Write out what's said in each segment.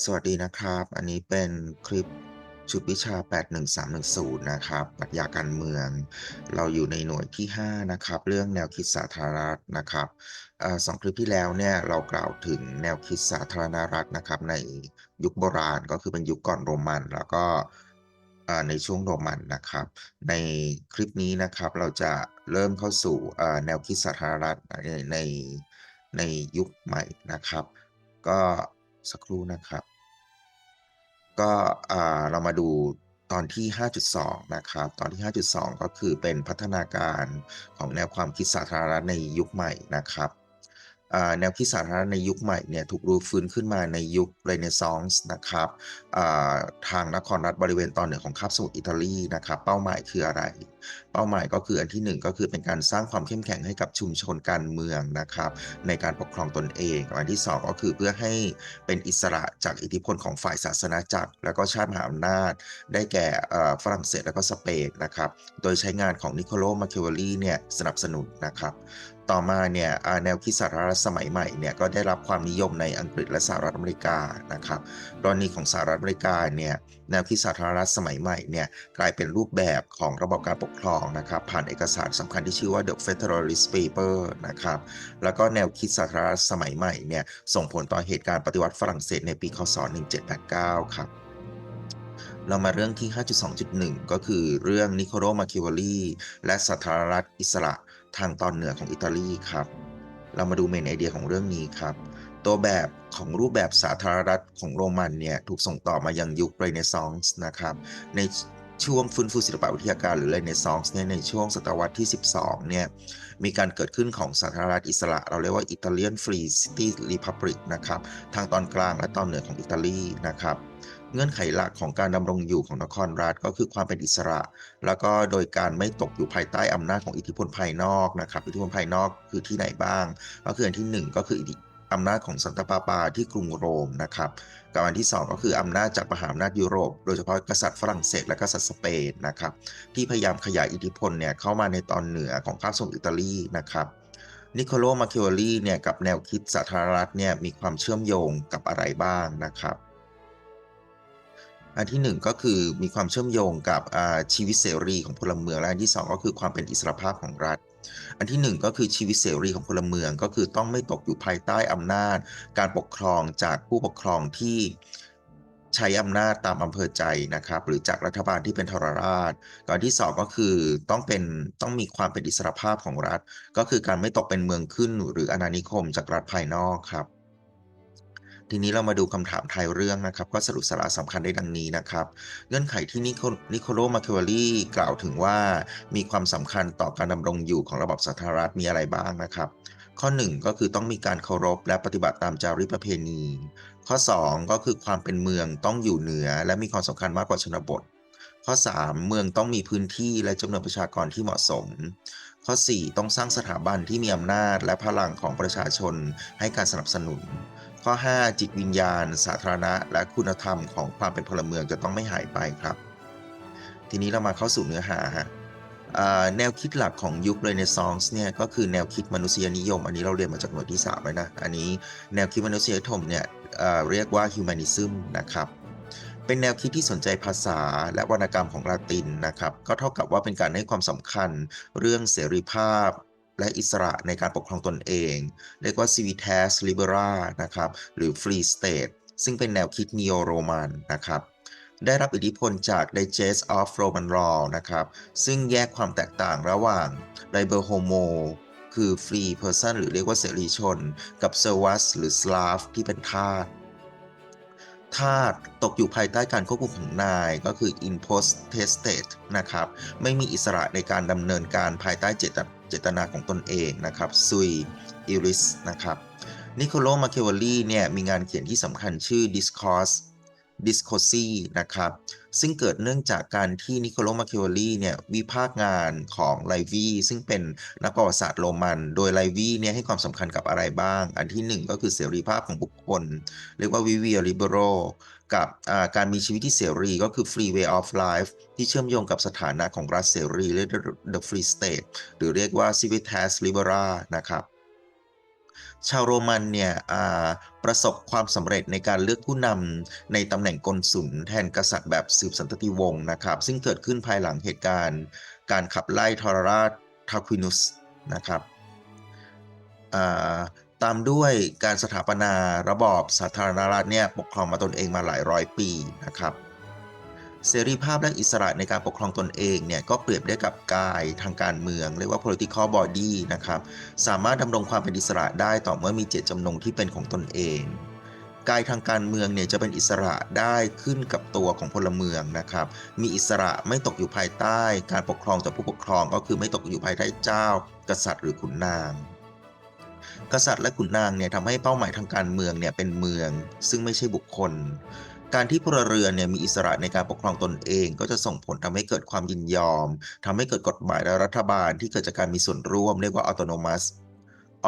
สวัสดีนะครับ อันนี้เป็นคลิปชุดวิชา 81310 นะครับปรัชญาการเมือง เราอยู่ในหน่วยที่ 5 นะครับ เรื่องแนวคิดสาธารณรัฐนะครับอสองคลิปที่แล้วเนี่ยเรากล่าวถึงแนวคิดสาธารณรัฐนะครับ ในยุคโบราณก็คือเป็นยุคก่อนโรมัน แล้วก็ในช่วงโรมันนะครับ ในคลิปนี้นะครับเราจะเริ่มเข้าสู่แนวคิดสาธารณรัฐในในในยุคใหม่นะครับ ก็สักครู่นะครับ ก็เรามาดูตอนที่ 5.2 นะครับ ตอนที่ 5.2 ก็คือเป็นพัฒนาการของแนวความคิดสาธารณรัฐในยุคใหม่นะครับ แนวคิดสาธารณในยุคใหม่เนี่ยถูกรื้อฟื้นขึ้นมาในยุคเรเนซองส์นะครับทางนครรัฐบริเวณตอนเหนือของคาบสมุทรอิตาลีนะครับเป้าหมายคืออะไร เป้าหมายก็คืออันที่ 1 ก็คือเป็นการสร้างความเข้มแข็งให้กับชุมชนการเมืองนะครับในการปกครองตนเอง อันที่ 2 ก็คือเพื่อให้เป็นอิสระจากอิทธิพลของฝ่ายศาสนาจักร และก็ชาติมหาอำนาจ ได้แก่ฝรั่งเศสและก็สเปนนะครับโดยใช้งานของนิโคโลมาเคเวลลีเนี่ยสนับสนุนนะครับ ต่อมาเนี่ยแนวคิดสาธารณรัฐสมัยใหม่เนี่ยก็ได้รับความนิยมในอังกฤษและสหรัฐอเมริกานะครับกรณีของสหรัฐอเมริกาเนี่ยแนวคิดสาธารณรัฐสมัยใหม่เนี่ยกลายเป็นรูปแบบของระบบการปกครองนะครับผ่านเอกสารสำคัญที่ชื่อว่า The Federalist Paper นะครับแล้วก็แนวคิดสาธารณรัฐสมัยใหม่เนี่ยส่งผลต่อเหตุการณ์ปฏิวัติฝรั่งเศสในปีคศ 1789 ครับเรามาเรื่องที่ 5.2.1 ก็คือเรื่องนิโคโลมาคิวาลีและสาธารณรัฐอิสระ ทางตอนเหนือของอิตาลีครับ เรามาดูเมนไอเดียของเรื่องนี้ครับ ตัวแบบของรูปแบบสาธารณรัฐของโรมันเนี่ยถูกส่งต่อมายังยุคเรเนซองส์นะครับในช่วงฟื้นฟูศิลปวิทยาการหรือเรเนซองส์เนี่ยในช่วงศตวรรษที่ 12 เนี่ยมีการเกิดขึ้นของสาธารณรัฐอิสระ เราเรียกว่าอิตาเลียนฟรีซิตี้รีพับลิกนะครับ ทางตอนกลางและตอนเหนือของอิตาลีนะครับ เงื่อนไขหลักของการดำรงอยู่ของนครรัฐก็คือความเป็นอิสระ แล้วก็โดยการไม่ตกอยู่ภายใต้อำนาจของอิทธิพลภายนอกนะครับอิทธิพลภายนอกคือที่ไหนบ้าง ก็คืออันที่ 1 ก็คืออิทธิอำนาจของสันตปาปาที่กรุงโรมนะครับกับอันที่ 2 ก็คืออำนาจจากมหาอำนาจยุโรป โดยเฉพาะกษัตริย์ฝรั่งเศสและกษัตริย์สเปนนะครับที่พยายามขยายอิทธิพลเนี่ยเข้ามาในตอนเหนือของคาบสมุทรอิตาลีนะครับนิโคโลมาคิวาลีเนี่ยกับแนวคิดสาธารณรัฐเนี่ยมีความเชื่อมโยงกับอะไรบ้างนะครับ อันที่หนึ่งก็คือมีความเชื่อมโยงกับชีวิตเสรีของพลเมืองและอันที่สองก็คือความเป็นอิสรภาพของรัฐ อันที่หนึ่งก็คือชีวิตเสรีของพลเมืองก็คือต้องไม่ตกอยู่ภายใต้อำนาจ การปกครองจากผู้ปกครองที่ใช้อำนาจตามอำเภอใจนะครับ หรือจากรัฐบาลที่เป็นทรราชก่อนที่สองก็คือต้องเป็นต้องมีความเป็นอิสรภาพของรัฐ ก็คือการไม่ตกเป็นเมืองขึ้นหรืออาณานิคมจากรัฐภายนอกครับ ทีนี้เรามาดูคำถามไทยเรื่องนะครับ ก็สรุปสาระสำคัญได้ดังนี้นะครับ เงื่อนไขที่นิโคนิโคโลมาเคเวลลีกล่าวถึงว่ามีความสำคัญต่อการดำรงอยู่ของระบบสาธารณรัฐมีอะไรบ้างนะครับ ข้อ 1 ก็คือต้องมีการเคารพและปฏิบัติตามจารีตประเพณี ข้อ 2 ก็คือความเป็นเมืองต้องอยู่เหนือ และมีความสำคัญมากกว่าชนบท ข้อ 3 เมืองต้องมีพื้นที่และจำนวนประชากรที่เหมาะสมข้อ 4 ต้องสร้างสถาบันที่มีอำนาจและพลังของประชาชนให้การสนับสนุน ข้อ 5 จิตวิญญาณ สาธารณะ และคุณธรรมของความเป็นพลเมืองจะต้องไม่หายไปครับ ทีนี้เรามาเข้าสู่เนื้อหาฮะแนวคิดหลักของยุคเรเนซองส์เนี่ยก็คือแนวคิดมนุษยนิยม อันนี้เราเรียนมาจากหน่วยที่3แล้วนะ อันนี้แนวคิดมนุษยธรรมเนี่ยเรียกว่าฮิวแมนิซึมนะครับ เป็นแนวคิดที่สนใจภาษาและวรรณกรรมของลาตินนะครับ ก็เท่ากับว่าเป็นการให้ความสำคัญเรื่องเสรีภาพ และอิสระในการปกครองตนเอง เรียกว่า civitas libera นะครับ หรือ free state ซึ่งเป็นแนวคิด neo roman นะครับ ได้รับอิทธิพลจาก Digest of Roman Law นะครับ ซึ่งแยกความแตกต่างระหว่าง Liber Homo คือ free person หรือเรียกว่าเสรีชน กับ Servus หรือ Slave ที่เป็นทาสทาสตกอยู่ภายใต้การควบคุมของนายก็คือ imposted นะครับ ไม่มีอิสระในการดำเนินการภายใต้เจต เจตนาของตนเองนะครับ sui iris นะครับนิโคโลมาเคเวลลี่เนี่ยมีงานเขียนที่สำคัญชื่อ discourse discourse นะครับซึ่งเกิดเนื่องจากการที่นิโคโลมาเคเวลลี่เนี่ยวิพากษ์งานของไลวีซึ่งเป็นนักประวัติศาสตร์โรมัน โดยไลวีเนี่ยให้ความสำคัญกับอะไรบ้าง อันที่ 1 ก็คือเสรีภาพของบุคคล เรียกว่า vivia libero กับการมีชีวิตที่เสรีก็คือ free way of life ที่เชื่อมโยงกับสถานะของรัฐเสรีเรียก the free state หรือเรียกว่า civitas libera นะครับชาวโรมันเนี่ยประสบความสำเร็จในการเลือกผู้นำในตำแหน่งกงสุลแทนกษัตริย์แบบสืบสันตติวงศ์นะครับ ซึ่งเกิดขึ้นภายหลังเหตุการณ์ การขับไล่ทรราชทาควินุสนะครับ ตามด้วยการสถาปนาระบอบสาธารณรัฐเนี่ยปกครองมาตนเองมาหลายร้อยปีนะครับเสรีภาพและอิสระในการปกครองตนเองเนี่ยก็เปรียบได้กับกายทางการเมือง เรียกว่า political body นะครับสามารถดำรงความเป็นอิสระได้ต่อเมื่อมีเจตจำนงที่เป็นของตนเองกายทางการเมืองเนี่ยจะเป็นอิสระได้ขึ้นกับตัวของพลเมืองนะครับ มีอิสระไม่ตกอยู่ภายใต้ การปกครองจากผู้ปกครองก็คือไม่ตกอยู่ภายใต้เจ้า กษัตริย์หรือขุนนาง กษัตริย์และขุนนางเนี่ยทำให้เป้าหมายทางการเมืองเนี่ยเป็นเมือง ซึ่งไม่ใช่บุคคล การที่พลเรือนเนี่ยมีอิสระในการปกครองตนเอง ก็จะส่งผลทำให้เกิดความยินยอมทำให้เกิดกฎหมายและรัฐบาลที่เกิดจากการมีส่วนร่วมเรียกว่า autonomous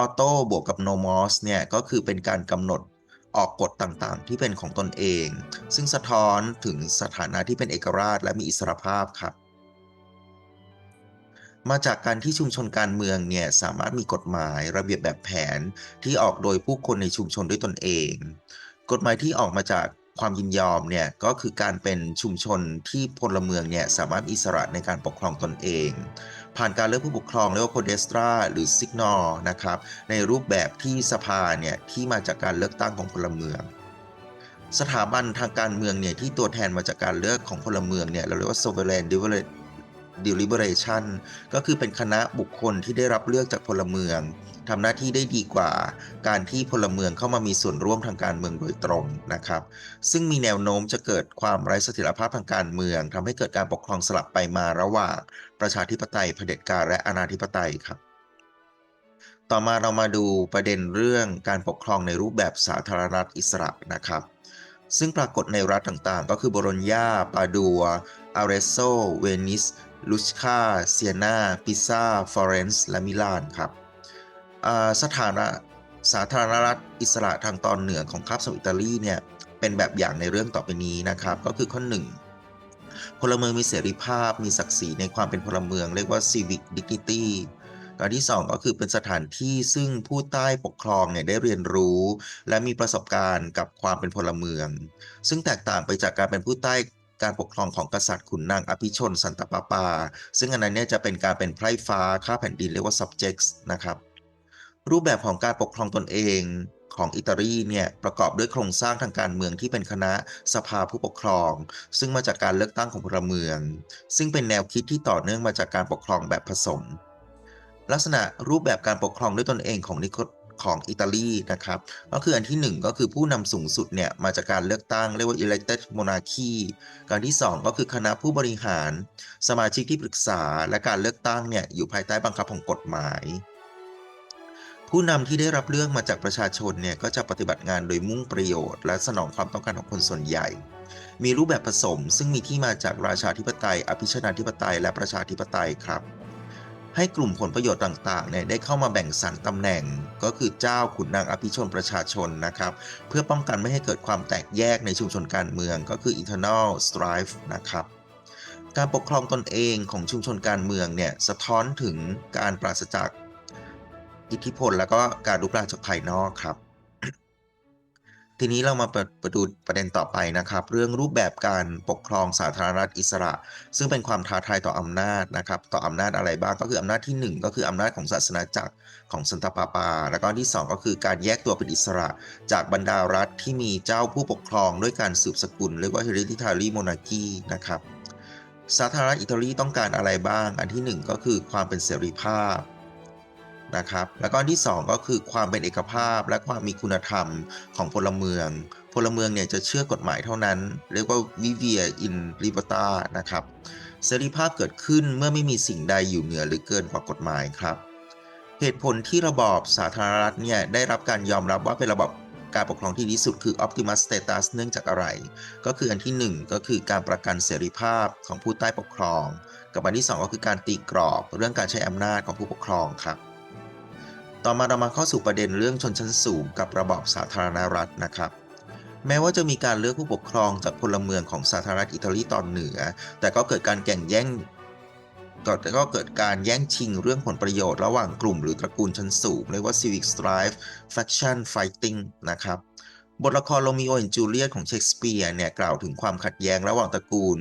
auto บวกกับ nomos เนี่ยก็คือเป็นการกำหนดออกกฎต่างๆ ที่เป็นของตนเอง ซึ่งสะท้อนถึงสถานะที่เป็นเอกราชและมีอิสรภาพครับ มาจากการที่ชุมชนการเมืองเนี่ยสามารถมีกฎหมายระเบียบแบบแผนที่ออกโดยผู้คนในชุมชนด้วยตนเอง กฎหมายที่ออกมาจากความยินยอมเนี่ยก็คือการเป็นชุมชนที่พลเมืองเนี่ยสามารถอิสระในการปกครองตนเอง ผ่านการเลือกผู้ปกครองเรียกว่าโพเดสตราหรือซิกนอลนะครับในรูปแบบที่สภาเนี่ยที่มาจากการเลือกตั้งของพลเมือง สถาบันทางการเมืองเนี่ยที่ตัวแทนมาจากการเลือกของพลเมืองเนี่ยเราเรียกว่า sovereign deliberation ก็คือเป็นคณะบุคคลที่ได้รับเลือกจากพลเมืองทำหน้าที่ได้ดีกว่า การที่พลเมืองเข้ามามีส่วนร่วมทางการเมืองโดยตรงนะครับ ซึ่งมีแนวโน้มจะเกิดความไร้เสถียรภาพทางการเมืองทำให้เกิดการปกครองสลับไปมาระหว่าง ประชาธิปไตยเผด็จการและอาณาธิปไตยครับ ต่อมาเรามาดูประเด็นเรื่องการปกครองในรูปแบบสาธารณรัฐอิสระนะครับ ซึ่งปรากฏในรัฐต่างๆ ก็คือโบโลญญาปาดัวอาเรโซเวนิส ลุชคาเซียนาปิซาฟลอเรนซ์และมิลานครับสถานะสาธารณรัฐอิสระทางตอนเหนือของคาบสมุทรอิตาลีเนี่ยเป็นแบบอย่างในเรื่องต่อไปนี้นะครับ ก็คือข้อหนึ่งพลเมืองมีเสรีภาพมีศักดิ์ศรีในความเป็นพลเมือง เรียกว่า civic dignity การที่ 2 ก็คือเป็นสถานที่ซึ่งผู้ใต้ปกครองเนี่ยได้เรียนรู้ และมีประสบการณ์กับความเป็นพลเมือง ซึ่งแตกต่างไปจากการเป็นผู้ใต้ การปกครองของกษัตริย์ขุนนางอภิชนสันตปาปา ซึ่งอันนั้นเนี่ยจะเป็นการเป็นไพร่ฟ้าข้าแผ่นดินเรียกว่า subjects นะครับรูปแบบของการปกครองตนเองของอิตาลีเนี่ยประกอบด้วยโครงสร้างทางการเมืองที่เป็นคณะสภาผู้ปกครอง ซึ่งมาจากการเลือกตั้งของพลเมือง ซึ่งเป็นแนวคิดที่ต่อเนื่องมาจากการปกครองแบบผสม ลักษณะรูปแบบการปกครองด้วยตนเองของนิโค ของอิตาลีนะครับ ก็คืออันที่ 1 ก็คือผู้นำสูงสุดเนี่ยมาจากการเลือกตั้งเรียกว่า elected monarchy การที่ 2 ก็คือคณะผู้บริหาร สมาชิกที่ปรึกษาและการเลือกตั้งเนี่ยอยู่ภายใต้บังคับของกฎหมาย ผู้นำที่ได้รับเลือกมาจากประชาชนเนี่ยก็จะปฏิบัติงานโดยมุ่งประโยชน์ และสนองความต้องการของคนส่วนใหญ่ มีรูปแบบผสมซึ่งมีที่มาจากราชาธิปไตย อภิชนาธิปไตย และประชาธิปไตยครับ ให้กลุ่มผลประโยชน์ต่างๆเนี่ยได้เข้ามาแบ่งสรรตำแหน่ง ก็คือเจ้าขุนนางอภิชนประชาชนนะครับ เพื่อป้องกันไม่ให้เกิดความแตกแยกในชุมชนการเมืองก็คือ internal strife นะครับการปกครองตนเองของชุมชนการเมืองเนี่ยสะท้อนถึงการปราศจากอิทธิพล แล้วก็การลุกลามจากภายนอกครับ ทีนี้เรามาเปิดประดูประเด็นต่อไปนะครับ เรื่องรูปแบบการปกครองสาธารณรัฐอิสระ ซึ่งเป็นความท้าทายต่ออำนาจนะครับ ต่ออำนาจอะไรบ้างก็คืออำนาจที่ 1 ก็คืออำนาจของศาสนาจักรของสันตปาปา แล้วก็ที่ 2 ก็คือการแยกตัวเป็นอิสระ จากบรรดารัฐที่มีเจ้าผู้ปกครองด้วยการสืบสกุลเรียกว่า hereditary monarchy นะครับสาธารณรัฐอิตาลีต้องการอะไรบ้าง อันที่ 1 ก็คือความเป็นเสรีภาพ นะครับ แล้วก็ที่ 2 ก็คือความเป็นเอกภาพและความมีคุณธรรมของพลเมือง พลเมืองเนี่ยจะเชื่อกฎหมายเท่านั้น เรียกว่า vivia in libertà นะครับเสรีภาพเกิดขึ้นเมื่อไม่มีสิ่งใดอยู่เหนือหรือเกินกว่ากฎหมายครับ เหตุผลที่ระบอบสาธารณรัฐเนี่ยได้รับการยอมรับว่าเป็นระบบการปกครองที่ดีสุดคือ optimus status เนื่องจากอะไร ก็คืออันที่ 1 ก็คือการประกันเสรีภาพของผู้ใต้ปกครอง กับอันที่ 2 ก็คือการตีกรอบเรื่องการใช้อำนาจของผู้ปกครองครับ ต่อมาเรามาเข้าสู่ประเด็นเรื่องชนชั้นสูงกับระบอบสาธารณรัฐนะครับ แม้ว่าจะมีการเลือกผู้ปกครองจากพลเมืองของสาธารณรัฐอิตาลีตอนเหนือ แต่ก็เกิดการแข่งแย่งก็ก็เกิดการแย่งชิงเรื่องผลประโยชน์ระหว่างกลุ่มหรือตระกูลชั้นสูงเรียกว่า civic strife faction fighting นะครับ บทละครโรมิโอและจูเลียตของเชคสเปียร์เนี่ยกล่าวถึงความขัดแย้งระหว่างตระกูล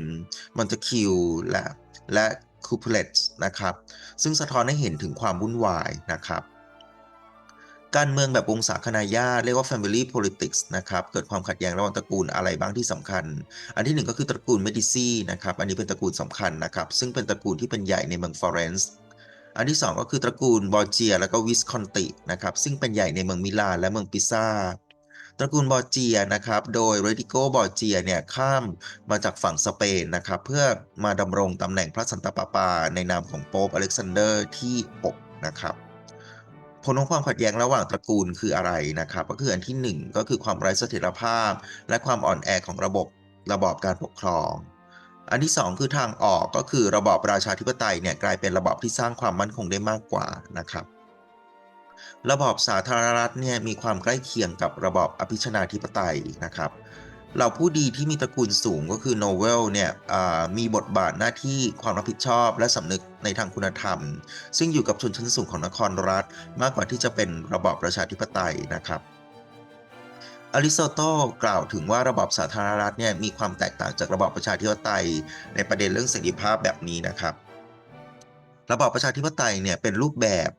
มอนเตคิวและและคูเพลตนะครับ ซึ่งสะท้อนให้เห็นถึงความวุ่นวายนะครับ การเมืองแบบวงศาคณาญาติเรียกว่า family politics นะครับเกิดความขัดแย้งระหว่างตระกูลอะไรบ้างที่สำคัญ อันที่หนึ่งก็คือตระกูลเมดิซีนะครับอันนี้เป็นตระกูลสำคัญนะครับซึ่งเป็นตระกูลที่เป็นใหญ่ในเมืองฟลอเรนซ์อันที่สองก็คือตระกูลบอร์เจีย แล้วก็วิสคอนตินะครับซึ่งเป็นใหญ่ในเมืองมิลานและเมืองปิซาตระกูลบอร์เจียนะครับ โดยเรดิโกบอร์เจียเนี่ยข้ามมาจากฝั่งสเปนนะครับ เพื่อมาดำรงตำแหน่งพระสันตะปาปาในนามของโป๊ปอเล็กซานเดอร์ที่ 6 นะครับ ผลของความขัดแย้งระหว่างตระกูลคืออะไรนะครับ ก็คืออันที่ 1 ก็คือความไร้เสถียรภาพ และความอ่อนแอของระบบระบอบการปกครอง อันที่ 2 คือทางออกก็คือระบอบปราชาธิปไตยเนี่ยกลายเป็นระบอบที่สร้างความมั่นคงได้มากกว่านะครับระบอบสาธารณรัฐเนี่ยมีความใกล้เคียงกับระบอบอภิชนาธิปไตยนะครับ เหล่าผู้ดีที่มีตระกูลสูงก็คือโนเวลเนี่ยมีบทบาทหน้าที่ความรับผิดชอบและสำนึกในทางคุณธรรม ซึ่งอยู่กับชนชั้นสูงของนครรัฐ มากกว่าที่จะเป็นระบอบประชาธิปไตยนะครับอริสโตเติลกล่าวถึงว่าระบอบสาธารณรัฐเนี่ยมีความแตกต่างจากระบอบประชาธิปไตย ในประเด็นเรื่องเสรีภาพแบบนี้นะครับ ระบอบประชาธิปไตยเนี่ยเป็นรูปแบบ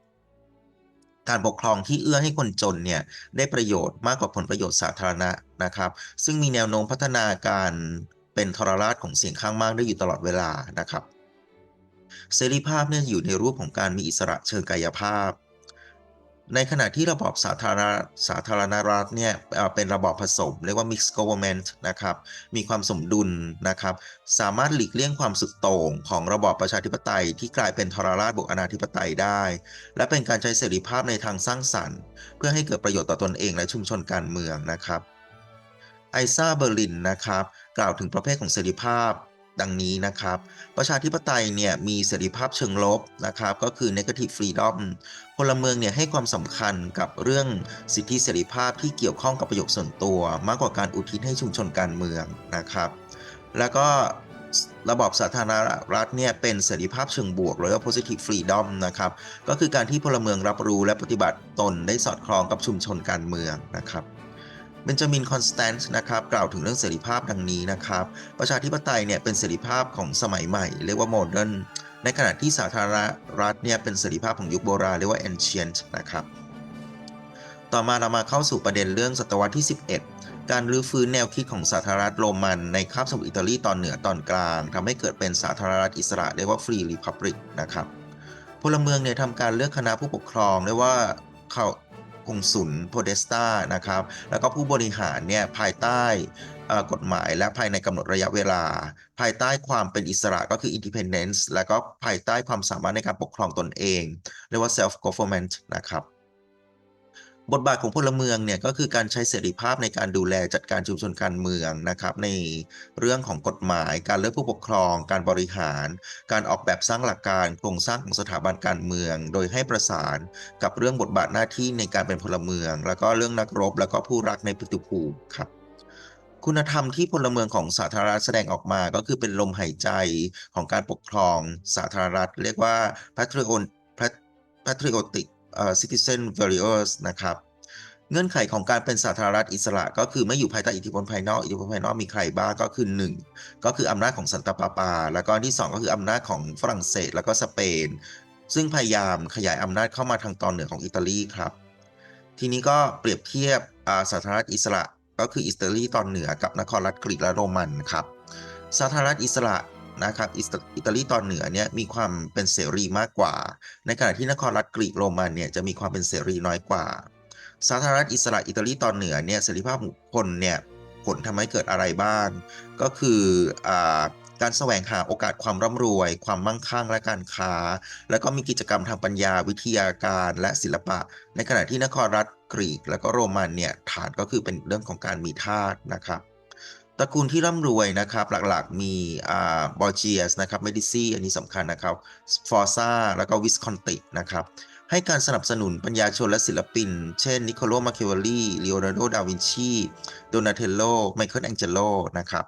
การปกครองที่เอื้อให้คนจนเนี่ยได้ประโยชน์มากกว่าผลประโยชน์สาธารณะ นะครับ ซึ่งมีแนวโน้มพัฒนาการเป็นทรราชของเสียงข้างมากได้อยู่ตลอดเวลานะครับ เสรีภาพเนี่ยอยู่ในรูปของการมีอิสระเชิงกายภาพ ในขณะที่ระบอบสาธารณสาธารณรัฐเนี่ยเป็นระบอบผสม เรียกว่า mixed government นะครับ มีความสมดุลนะครับ สามารถหลีกเลี่ยงความสุดโต่งของระบอบประชาธิปไตย ที่กลายเป็นทรราชบวกอนาธิปไตยได้ และเป็นการใช้เสรีภาพในทางสร้างสรรค์ เพื่อให้เกิดประโยชน์ต่อตนเองและชุมชนการเมืองนะครับ ไอซาเบอร์ลินนะครับ กล่าวถึงประเภทของเสรีภาพดังนี้นะครับ ประชาธิปไตยเนี่ยมีเสรีภาพเชิงลบนะครับ ก็คือ negative freedom พลเมืองเนี่ยให้ความสำคัญกับเรื่องสิทธิเสรีภาพที่เกี่ยวข้องกับประโยชน์ส่วนตัว มากกว่าการอุทิศให้ชุมชนการเมืองนะครับ แล้วก็ระบอบสาธารณรัฐเนี่ยเป็นเสรีภาพเชิงบวกหรือว่า positive freedom นะครับ ก็คือการที่พลเมืองรับรู้และปฏิบัติตนได้สอดคล้องกับชุมชนการเมืองนะครับ เบนจามิน คอนสแตนต์นะครับกล่าวถึงเรื่องเสรีภาพดังนี้นะครับ ประชาธิปไตยเนี่ยเป็นเสรีภาพของสมัยใหม่ เรียกว่าโมเดิร์นในขณะที่สาธารณรัฐเนี่ยเป็นเสรีภาพของยุคโบราณเรียกว่า ancient นะครับ ต่อมาเรามาเข้าสู่ประเด็นเรื่องศตวรรษที่ 11 การรื้อฟื้นแนวคิดของสาธารณรัฐโรมันในคาบสมุทรอิตาลีตอนเหนือตอนกลางทำให้เกิดเป็นสาธารณรัฐอิสระเรียกว่า Free Republic นะครับพลเมืองเนี่ยทำการเลือกคณะผู้ปกครองเรียกว่าเขา กงสุลโพเดสตานะครับ แล้วก็ผู้บริหารเนี่ยภายใต้กฎหมายและภายในกำหนดระยะเวลา ภายใต้ความเป็นอิสระก็คือ independence แล้วก็ภายใต้ความสามารถในการปกครองตนเอง เรียกว่า self government นะครับ บทบาทของพลเมืองเนี่ยก็คือการใช้เสรีภาพในการดูแลจัดการชุมชนการเมืองนะครับในเรื่องของกฎหมาย การเลือกผู้ปกครอง การบริหาร การออกแบบสร้างหลักการโครงสร้างของสถาบันการเมือง โดยให้ประสานกับเรื่องบทบาทหน้าที่ในการเป็นพลเมือง แล้วก็เรื่องนักรบ แล้วก็ผู้รักในพิทุภูมิครับคุณธรรมที่พลเมืองของสาธารณรัฐแสดงออกมาก็คือเป็นลมหายใจของการปกครองสาธารณรัฐ เรียกว่า patriotic citizen values นะครับเงื่อนไขของการเป็นสาธารณรัฐอิสระก็คือไม่อยู่ภายใต้อิทธิพลภายนอก อิทธิพลภายนอกมีใครบ้างก็คือ 1 ก็คืออำนาจของสันตปาปา แล้วก็ที่ 2 ก็คืออำนาจของฝรั่งเศสแล้วก็สเปน ซึ่งพยายามขยายอำนาจเข้ามาทางตอนเหนือของอิตาลีครับ ทีนี้ก็เปรียบเทียบสาธารณรัฐอิสระก็คืออิตาลีตอนเหนือกับนครรัฐกรีกและโรมันครับสาธารณรัฐอิสระ นะครับอิตาลีตอนเหนือเนี่ยมีความเป็นเสรีมากกว่า ในขณะที่นครรัฐกรีกโรมันเนี่ยจะมีความเป็นเสรีน้อยกว่า สาธารณรัฐอิสระอิตาลีตอนเหนือเนี่ยเสรีภาพบุคคลเนี่ยผลทำให้เกิดอะไรบ้าง ก็คืออการแสวงหาโอกาสความร่ำรวย ความมั่งคั่งและการค้า แล้วก็มีกิจกรรมทางปัญญาวิทยาการและศิลปะ ในขณะที่นครรัฐกรีก แล้วก็โรมันเนี่ยฐานก็คือเป็นเรื่องของการมีทาสนะครับ ตระกูลที่ร่ำรวยนะครับ หลักๆมีอ่าบอร์เจียสนะครับเมดิซีอันนี้สำคัญนะครับฟอร์ซาแล้วก็วิสคอนตินะครับ ให้การสนับสนุนปัญญาชนและศิลปิน เช่นนิโคโลมาเคเวลลี่ลีโอนาร์โด ดาวินชีโดนาเทลโล ไมเคิลแองเจโลนะครับ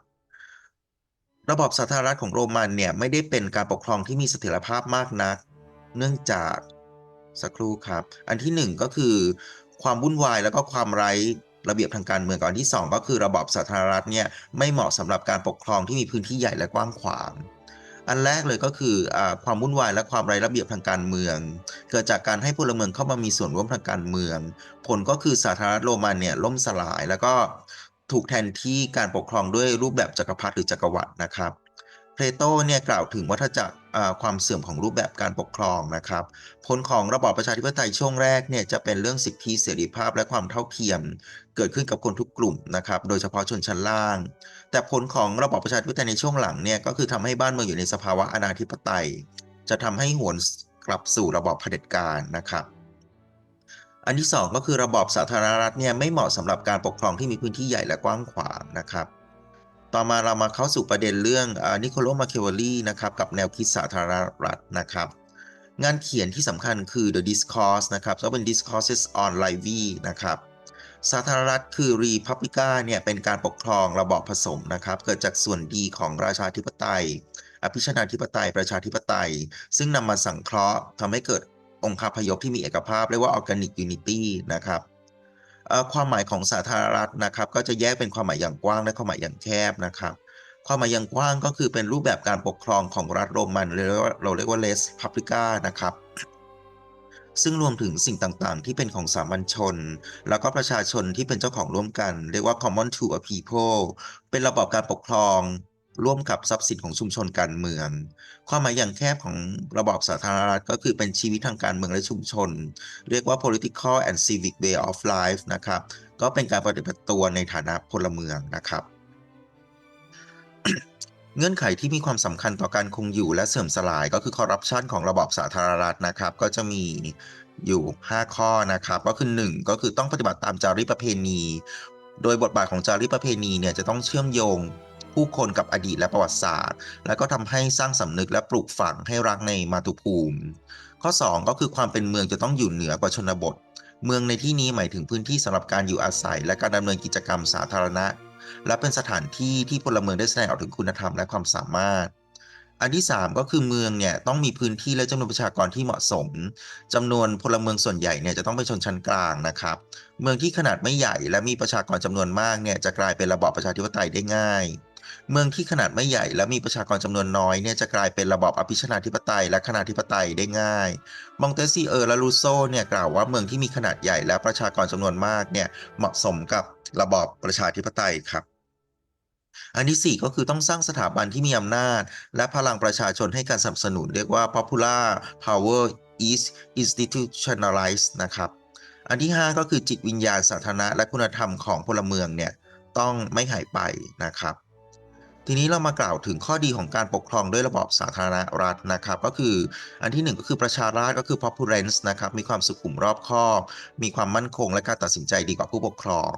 ระบอบสาธารณรัฐของโรมันเนี่ย ไม่ได้เป็นการปกครองที่มีเสถียรภาพมากนัก เนื่องจากสักครู่ครับ อันที่หนึ่งก็คือความวุ่นวายแล้วก็ความไร้ ระเบียบทางการเมืองก่อนที่สองก็คือระบอบสาธารณรัฐเนี่ยไม่เหมาะสำหรับการปกครองที่มีพื้นที่ใหญ่และกว้างขวาง อันแรกเลยก็คืออความวุ่นวายและความไร้ระเบียบทางการเมือง เกิดจากการให้พลเมืองเข้ามามีส่วนร่วมทางการเมือง ผลก็คือสาธารณรัฐโรมันเนี่ยล่มสลายแล้วก็ถูกแทนที่การปกครองด้วยรูปแบบจักรพรรดิหรือจักรวรรดินะครับเพลโตเนี่ยกล่าวถึงวัฏจักร ความเสื่อมของรูปแบบการปกครองนะครับ ผลของระบอบประชาธิปไตยช่วงแรกเนี่ยจะเป็นเรื่องสิทธิเสรีภาพและความเท่าเทียม เกิดขึ้นกับคนทุกกลุ่มนะครับ โดยเฉพาะชนชั้นล่าง แต่ผลของระบอบประชาธิปไตยในช่วงหลังเนี่ยก็คือทำให้บ้านเมืองอยู่ในสภาวะอนาธิปไตย จะทำให้หวนกลับสู่ระบอบเผด็จการนะครับอันที่ 2 ก็คือระบอบสาธารณรัฐเนี่ยไม่เหมาะสำหรับการปกครองที่มีพื้นที่ใหญ่และกว้างขวางนะครับ ต่อมาเรามาเข้าสู่ประเด็นเรื่องนิโคลมาเคเวลีนะครับกับแนวคิดสาธารณรัฐนะครับงานเขียนที่สำคัญคือ The Discourse นะครับก็เป็น Discourses on Livy นะครับสาธารณรัฐคือ Republica เนี่ยเป็นการปกครองระบอบผสมนะครับเกิดจากส่วนดีของราชาธิปไตย อภิชนาธิปไตย ประชาธิปไตย ซึ่งนำมาสังเคราะห์ทำให้เกิดองค์คาพยพที่มีเอกภาพเรียกว่า Organic Unity นะครับ ความหมายของสาธารณรัฐนะครับ ก็จะแยกเป็นความหมายอย่างกว้างและความหมายอย่างแคบนะครับ ความหมายอย่างกว้างก็คือเป็นรูปแบบการปกครองของรัฐโรมันหรือเราเรียกว่า res publica นะครับซึ่งรวมถึงสิ่งต่างๆ ที่เป็นของสามัญชน แล้วก็ประชาชนที่เป็นเจ้าของร่วมกัน เรียกว่า common to a people เป็นระบอบการปกครอง ร่วมกับทรัพย์สินของชุมชนการเมือง ความหมายอย่างแคบของระบอบสาธารณรัฐก็คือเป็นชีวิตทางการเมืองและชุมชน เรียกว่า political and civic way of life นะครับ ก็เป็นการปฏิบัติตัวในฐานะพลเมืองนะครับ เงื่อนไขที่มีความสำคัญต่อการคงอยู่และเสื่อมสลายก็คือคอร์รัปชันของระบอบสาธารณรัฐนะครับ ก็จะมีอยู่ 5 ข้อนะครับ ก็คือ 1 ก็คือต้องปฏิบัติตามจารีตประเพณี โดยบทบาทของจารีตประเพณีเนี่ยจะต้องเชื่อมโยง ผู้คนกับอดีตและประวัติศาสตร์ แล้วก็ทำให้สร้างสำนึกและปลูกฝังให้รักในมาตุภูมิ ข้อ 2 ก็คือความเป็นเมืองจะต้องอยู่เหนือกว่าชนบท เมืองในที่นี้หมายถึงพื้นที่สำหรับการอยู่อาศัย และการดำเนินกิจกรรมสาธารณะ และเป็นสถานที่ที่พลเมืองได้แสดงออกถึงคุณธรรมและความสามารถอันที่ 3 ก็คือเมืองเนี่ยต้องมีพื้นที่และจำนวนประชากรที่เหมาะสมจำนวนพลเมืองส่วนใหญ่เนี่ยจะต้องเป็นชนชั้นกลางนะครับ เมืองที่ขนาดไม่ใหญ่และมีประชากรจำนวนมากเนี่ยจะกลายเป็นระบอบประชาธิปไตยได้ง่าย เมืองที่ขนาดไม่ใหญ่และมีประชากรจำนวนน้อยเนี่ยจะกลายเป็นระบอบอภิชนาธิปไตยและคณาธิปไตยได้ง่าย มองเตซีเออร์และลูโซเนี่ยกล่าวว่าเมืองที่มีขนาดใหญ่และประชากรจำนวนมากเนี่ยเหมาะสมกับระบอบประชาธิปไตยครับอันที่ 4 ก็คือต้องสร้างสถาบันที่มีอำนาจ และพลังประชาชนให้การสนับสนุนเรียกว่า popular power is institutionalized นะครับ อันที่ 5 ก็คือจิตวิญญาณสาธารณะและคุณธรรมของพลเมืองเนี่ยต้องไม่หายไปนะครับ ทีนี้เรามากล่าวถึงข้อดีของการปกครองด้วยระบอบสาธารณรัฐนะครับ ก็คืออันที่ 1 ก็คือประชาราษฎร์ก็คือ populence นะครับ มีความสุขุมรอบคอบมีความมั่นคงและการตัดสินใจดีกว่าผู้ปกครอง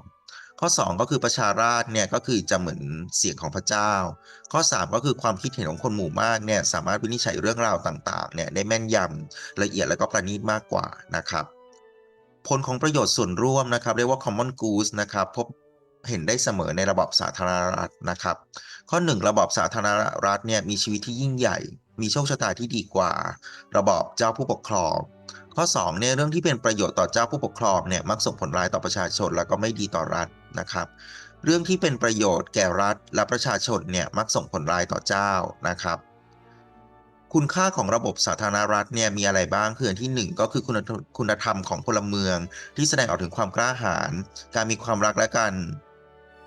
ข้อ 2 ก็คือประชาราษฎร์เนี่ยก็คือจะเหมือนเสียงของพระเจ้า ข้อ 3 ก็คือความคิดเห็นของคนหมู่มากเนี่ยสามารถวินิจฉัยเรื่องราวต่างๆเนี่ยได้แม่นยำละเอียดและก็ประณีตมากกว่านะครับผลของประโยชน์ส่วนร่วมนะครับเรียกว่า common goods นะครับพบ เห็นได้เสมอในระบอบสาธารณรัฐนะครับ ข้อ 1 ระบอบสาธารณรัฐเนี่ยมีชีวิตที่ยิ่งใหญ่ มีโชคชะตาที่ดีกว่า ระบอบเจ้าผู้ปกครอง ข้อ2เนี่ยเรื่องที่เป็นประโยชน์ต่อเจ้าผู้ปกครองเนี่ยมักส่งผลร้ายต่อประชาชนแล้วก็ไม่ดีต่อรัฐนะครับ เรื่องที่เป็นประโยชน์แก่รัฐและประชาชนเนี่ยมักส่งผลร้ายต่อเจ้านะครับคุณค่าของระบบสาธารณรัฐเนี่ยมีอะไรบ้างคืออันที่ 1 ก็คือคุณคุณธรรมของพลเมือง ที่แสดงออกถึงความกล้าหาญการมีความรักและการ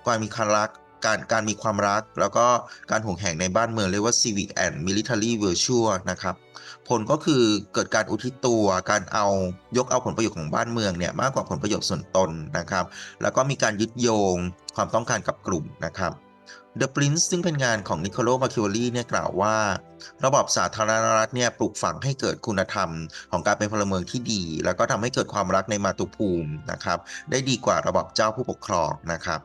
การมีความรักการการมีความรัก แล้วก็การห่วงแหนในบ้านเมืองเรียกว่า civic and military virtue นะครับ ผลก็คือเกิดการอุทิศตัว การเอายกเอาผลประโยชน์ของบ้านเมืองเนี่ยมากกว่าผลประโยชน์ส่วนตนนะครับ แล้วก็มีการยึดโยงความต้องการกับกลุ่มนะครับ The Prince ซึ่งเป็นงานของนิโคลมาคิวรีเนี่ยกล่าวว่า ระบบสาธารณรัฐเนี่ยปลูกฝังให้เกิดคุณธรรมของการเป็นพลเมืองที่ดี แล้วก็ทำให้เกิดความรักในมาตุภูมินะครับ ได้ดีกว่าระบบเจ้าผู้ปกครองนะครับ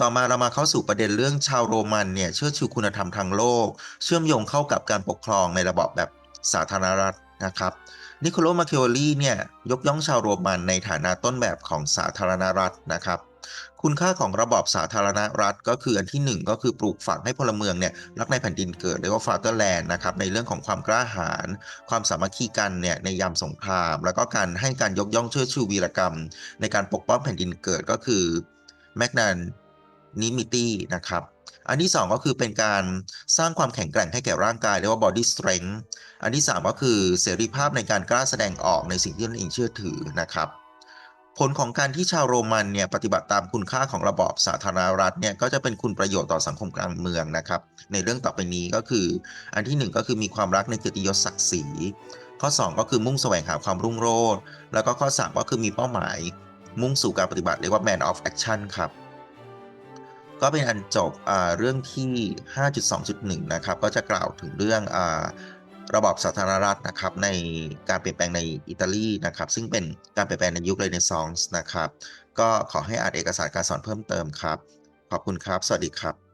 ต่อมาเรามาเข้าสู่ประเด็นเรื่องชาวโรมันเนี่ยเชื่อชูคุณธรรมทางโลก เชื่อมโยงเข้ากับการปกครองในระบอบแบบสาธารณรัฐนะครับนิโคลมาเคิวรีเนี่ยยกย่องชาวโรมันในฐานะต้นแบบของสาธารณรัฐนะครับ คุณค่าของระบอบสาธารณรัฐก็คืออันที่หนึ่งก็คือปลูกฝังให้พลเมืองเนี่ยรักในแผ่นดินเกิดเรียกว่า fatherland นะครับในเรื่องของความกล้าหาญความสามัคคีกันเนี่ยในยามสงคราม แล้วก็การให้การยกย่องเชิดชูวีรกรรม ในการปกป้องแผ่นดินเกิดก็คือ magnanimity นะครับอันที่สองก็คือเป็นการสร้างความแข็งแกร่งให้แก่ร่างกายเรียกว่า body strength อันที่สามก็คือเสรีภาพในการกล้าแสดงออกในสิ่งที่ตนเองเชื่อถือนะครับ ผลของการที่ชาวโรมันเนี่ยปฏิบัติตามคุณค่าของระบอบสาธารณรัฐเนี่ยก็จะเป็นคุณประโยชน์ต่อสังคมกลารเมืองนะครับ ในเรื่องต่อไปนี้ก็คือ อันที่หนึ่งก็คือมีความรักในเกียรติยศศักดิ์ศรีข้อสองก็คือมุ่งแสวงหาความรุ่งโรจน์แล้วก็ข้อสามก็คือมีเป้าหมาย มุ่งสู่การปฏิบัติเรียกว่า man of action ครับ ก็เป็นอันจบเรื่องที่ 5.2.1 นะครับ ก็จะกล่าวถึงเรื่องอระบอบสาธารณรัฐนะครับในการเปลี่ยนแปลงในอิตาลีนะครับ ซึ่งเป็นการเปลี่ยนแปลงในยุคเรเนซองส์นะครับ ก็ขอให้อ่านเอกสารการสอนเพิ่มเติมครับ ขอบคุณครับ สวัสดีครับ